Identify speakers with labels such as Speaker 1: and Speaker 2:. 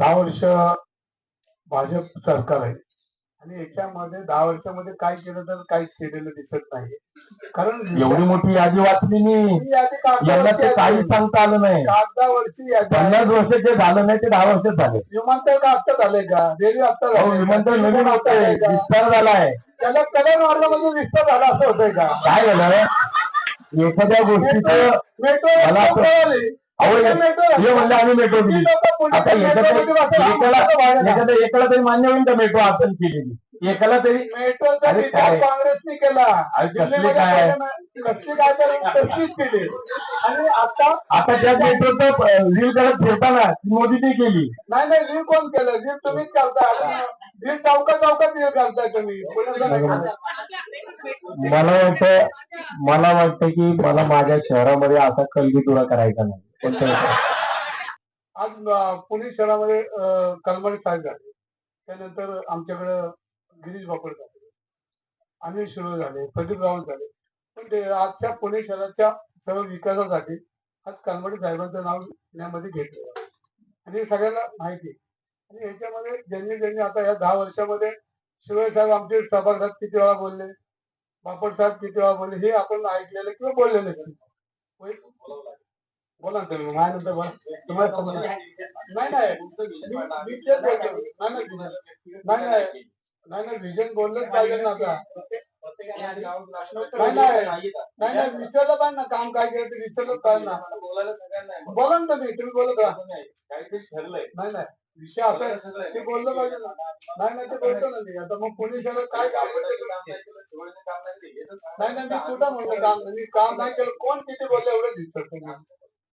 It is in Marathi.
Speaker 1: दहा वर्ष भाजप सरकार आहे. आणि याच्यामध्ये दहा वर्षामध्ये काय केलं तर काहीच केलेलं दिसत नाही कारण
Speaker 2: एवढी मोठी यादी वाचली मी.
Speaker 1: ही
Speaker 2: यांना ते काही. सांगता आलं नाही.
Speaker 1: कागदावरची यादी आहे.
Speaker 2: पन्नास वर्ष जे झालं नाही ते दहा वर्षात झाले.
Speaker 1: विमानतळ का आता झालंय का? रेल्वे आता का?
Speaker 2: विमानतळ नवीन
Speaker 1: झालंय का?
Speaker 2: विस्तार झालाय
Speaker 1: त्याला कल्याण मार्गामध्ये विस्तार झाला असं होतंय का?
Speaker 2: काय झालं? एखाद्या गोष्टीचं
Speaker 1: मेट्रो
Speaker 2: मला हे म्हणलं आम्ही मेट्रो दिली आता एखाद्या एकाला एखाद्या एकाला तरी मान्य होईल का मेट्रो आपण केलेली? एकाला तरी
Speaker 1: मेट्रोचा विचार
Speaker 2: काय?
Speaker 1: काँग्रेसने केला.
Speaker 2: अरे कसली
Speaker 1: दिल्लीमध्ये
Speaker 2: काय?
Speaker 1: पहिले कसली काय तर तशीच केली. आणि आता
Speaker 2: आता त्या मेट्रोचं रील करत फिरताना ती मोदीने केली.
Speaker 1: नाही नाही रील कोण केलं? रील तुम्हीच रील चौका चौकात रील करताय तुम्ही.
Speaker 2: मला वाटतं मला वाटतं की मला माझ्या शहरामध्ये असा कलगीतुरा करायचा नाही.
Speaker 1: आज पुणे शहरामध्ये कलमाडी साहेब झाले. त्यानंतर आमच्याकडं गिरीश बापड झाले. अनिल शिरो झाले प्रदीप रावण झाले. पण ते आजच्या पुणे शहराच्या सर्व विकासासाठी आज कलमाडी साहेबांचं नाव यामध्ये घेतलं. आणि हे सगळ्यांना माहिती आहे. आणि याच्यामध्ये ज्यांनी ज्यांनी आता या दहा वर्षामध्ये शिरोळे साहेब आमचे सभागृहात किती वेळा बोलले बापट साहेब किती वेळा बोलले हे आपण ऐकलेलं किंवा बोललेलं बोला ना तुम्ही बोला. तुम्हाला नाही नाही. मी- तेच बोलतो. नाही नाही. नाही नाही. नाही विजन बोललंच पाहिजे ना आता. नाही नाही. नाही विचारलं पाहिजे ना काम काय केलं ते विचारलं पाहिजे ना. बोला ना तुम्ही तुम्ही बोलत राहा नाही नाही. विषय आता ते बोललं पाहिजे ना. नाही नाही. ते बोलतो ना मी. आता मग पुणे शहरात काय काम काम नाही. नाही. मी कुठं म्हणलं काम मी काम नाही केलं. कोण किती बोललं एवढं दिसतं